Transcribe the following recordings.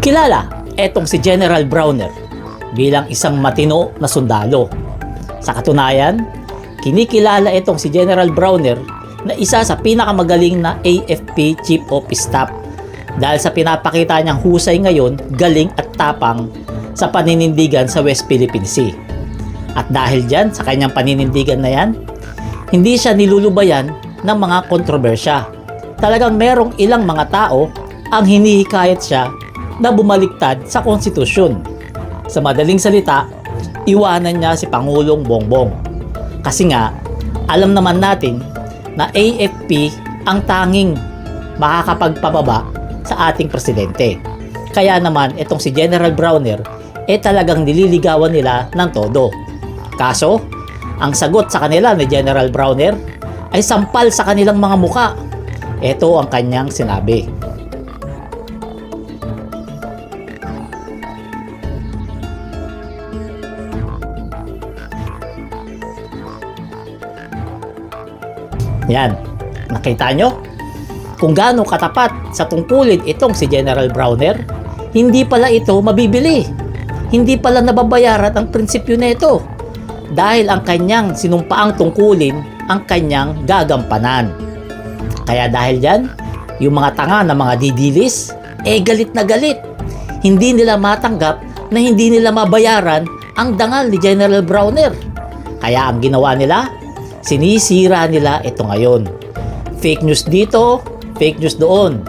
Kilala etong si General Browner bilang isang matino na sundalo. Sa katunayan, kinikilala itong si General Browner na isa sa pinakamagaling na AFP Chief of Staff dahil sa pinapakita niyang husay ngayon, galing at tapang sa paninindigan sa West Philippine Sea. At dahil dyan, sa kanyang paninindigan na yan, hindi siya nilulubayan ng mga kontrobersya. Talagang merong ilang mga tao ang hinihikayat siya na bumaliktad sa konstitusyon. Sa madaling salita, iwanan niya si Pangulong Bongbong. Kasi nga, alam naman natin na AFP ang tanging makakapagpababa sa ating presidente. Kaya naman itong si General Browner eh talagang nililigawan nila ng todo. Kaso, ang sagot sa kanila ni General Browner ay sampal sa kanilang mga muka. Ito ang kanyang sinabi. Yan. Nakita nyo? Kung gaano katapat sa tungkulin itong si General Browner, hindi pala ito mabibili. Hindi pala nababayaran ang prinsipyo nito dahil ang kanyang sinumpaang tungkulin ang kanyang gagampanan. Kaya dahil dyan, yung mga tanga na mga didilis, eh galit na galit. Hindi nila matanggap na hindi nila mabayaran ang dangal ni General Browner. Kaya ang ginawa nila, sinisira nila ito ngayon. Fake news dito, fake news doon.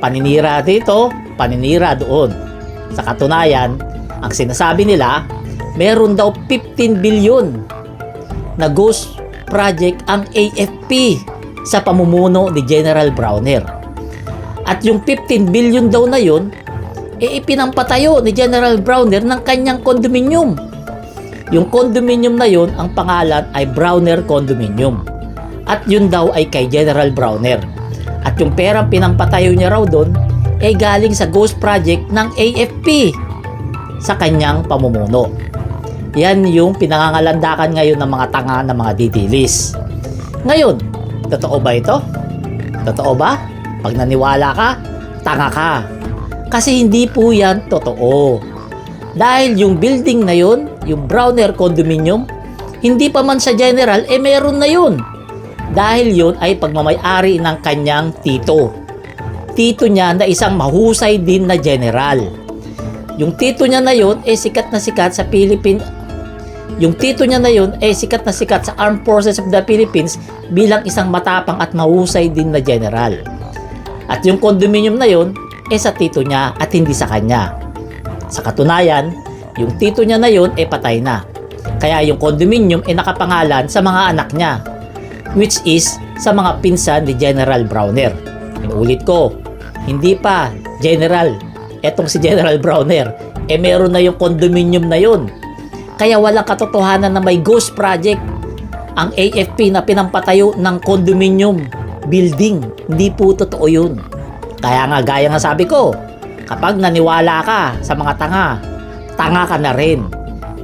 Paninira dito, paninira doon. Sa katunayan, ang sinasabi nila, meron daw 15 billion na ghost project ang AFP sa pamumuno ni General Browner. At yung 15 billion daw na yun, e ipinampatayo ni General Browner ng kanyang condominium. Yung condominium na yun, ang pangalan ay Browner Condominium. At yun daw ay kay General Browner. At yung perang pinampatayo niya raw doon, ay galing sa ghost project ng AFP sa kanyang pamumuno. Yan yung pinangangalandakan ngayon ng mga tanga ng mga didilis. Ngayon, totoo ba ito? Totoo ba? Pag naniwala ka, tanga ka. Kasi hindi po yan totoo. Dahil yung building na yun, yung Browner Condominium, hindi pa man sa general, eh meron na yun. Dahil yun ay pagmamayari ng kanyang tito. Tito niya na isang mahusay din na general. Yung tito niya na yun, eh sikat na sikat sa Philippine yung tito niya na yun ay sikat na sikat sa Armed Forces of the Philippines bilang isang matapang at mahusay din na general. At yung condominium na yun ay sa tito niya at hindi sa kanya. Sa katunayan, yung tito niya na yun ay patay na. Kaya yung condominium ay nakapangalan sa mga anak niya, which is sa mga pinsan ni General Browner. Inuulit ko, hindi pa General, etong si General Browner, eh meron na yung condominium na yun. Kaya walang katotohanan na may ghost project ang AFP na pinampatayo ng condominium building. Hindi po totoo yun. Kaya nga gaya nga sabi ko, kapag naniwala ka sa mga tanga, tanga ka na rin.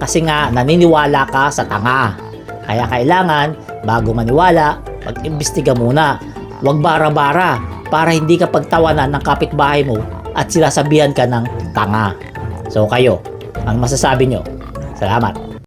Kasi nga naniniwala ka sa tanga. Kaya kailangan, bago maniwala, mag-imbestiga muna. Huwag bara-bara para hindi ka pagtawanan ng kapitbahay mo at sinasabihan ka ng tanga. So kayo, ang masasabi nyo? Salamat.